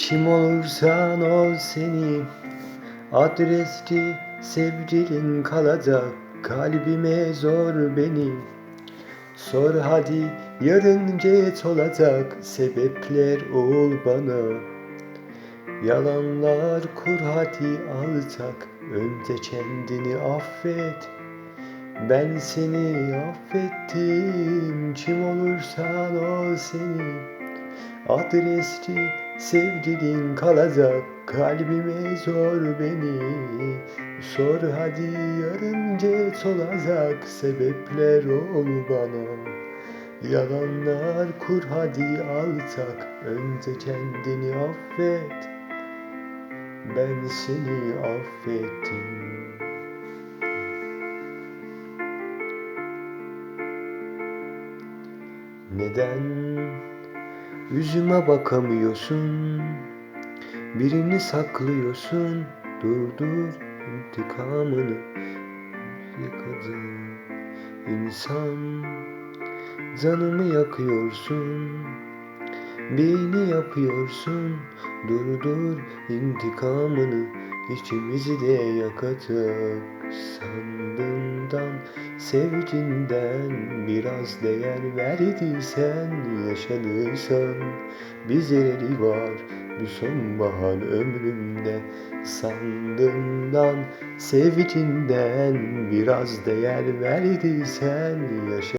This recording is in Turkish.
Kim olursan ol seni Adresli sevgilin kalacak Kalbime zor benim Sor hadi yarın geç olacak Sebepler ol bana. Yalanlar kur hadi alçak Önce kendini affet. Ben seni affettim Kim olursan ol seni. Adresli sevgilin kalacak Kalbime zor beni. Sor hadi yarın geç olacak Sebepler ol bana. Yalanlar kur hadi alçak Önce kendini affet. Ben seni affettim. Neden yüzüme bakamıyorsun? Birini saklıyorsun. Durdur intikamını. Yıkadı insan. Canımı yakıyorsun. Beni yapıyorsun. Durdur intikamını. İçimizi de yakacak sandığından Sevginden biraz değer verdiysen Yaşadıysan bizleri var bu sonbahar ömrümde. Sandığından sevginden biraz değer verdiysen Yaşa